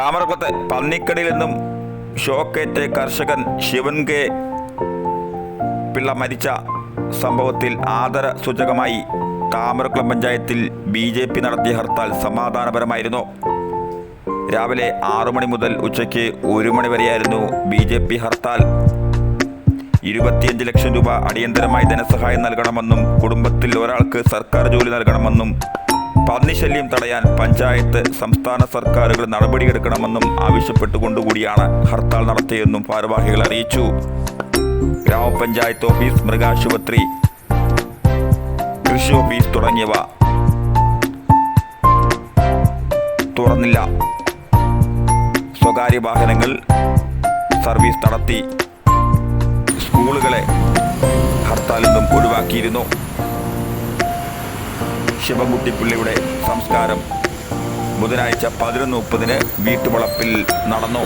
താമരക്കുളത്ത് പന്നിക്കടിയിൽ നിന്നും ഷോക്കേറ്റ് കർഷകൻ ശിവൻ കെ പിള്ള മരിച്ച സംഭവത്തിൽ ആദര സൂചകമായി താമരക്കുളം പഞ്ചായത്തിൽ ബി ജെ പി നടത്തിയ ഹർത്താൽ സമാധാനപരമായിരുന്നു. രാവിലെ ആറു മണി മുതൽ ഉച്ചയ്ക്ക് ഒരു മണി വരെയായിരുന്നു ബി ജെ പി ഹർത്താൽ. ഇരുപത്തിയഞ്ച് ലക്ഷം രൂപ അടിയന്തരമായി ധനസഹായം നൽകണമെന്നും കുടുംബത്തിൽ ഒരാൾക്ക് സർക്കാർ ജോലി നൽകണമെന്നും പന്നിശല്യം തടയാൻ പഞ്ചായത്ത് സംസ്ഥാന സർക്കാരുകൾ നടപടിയെടുക്കണമെന്നും ആവശ്യപ്പെട്ടുകൊണ്ടുകൂടിയാണ് ഹർത്താൽ നടത്തിയതെന്നും ഭാരവാഹികൾ അറിയിച്ചു. ഗ്രാമപഞ്ചായത്ത് ഓഫീസ് മൃഗാശുപത്രി കൃഷി ഓഫീസ് തുടങ്ങിയവ തുറന്നില്ല. സ്വകാര്യ വാഹനങ്ങൾ സർവീസ് നടത്തി സ്കൂളുകളെ ഹർത്താലിൽ നിന്നും ഒഴിവാക്കിയിരുന്നു. ശിവൻകുട്ടിപ്പിള്ളിയുടെ സംസ്കാരം ബുധനാഴ്ച പതിനൊന്ന് മുപ്പതിന് വീട്ടുവളപ്പിൽ നടന്നു.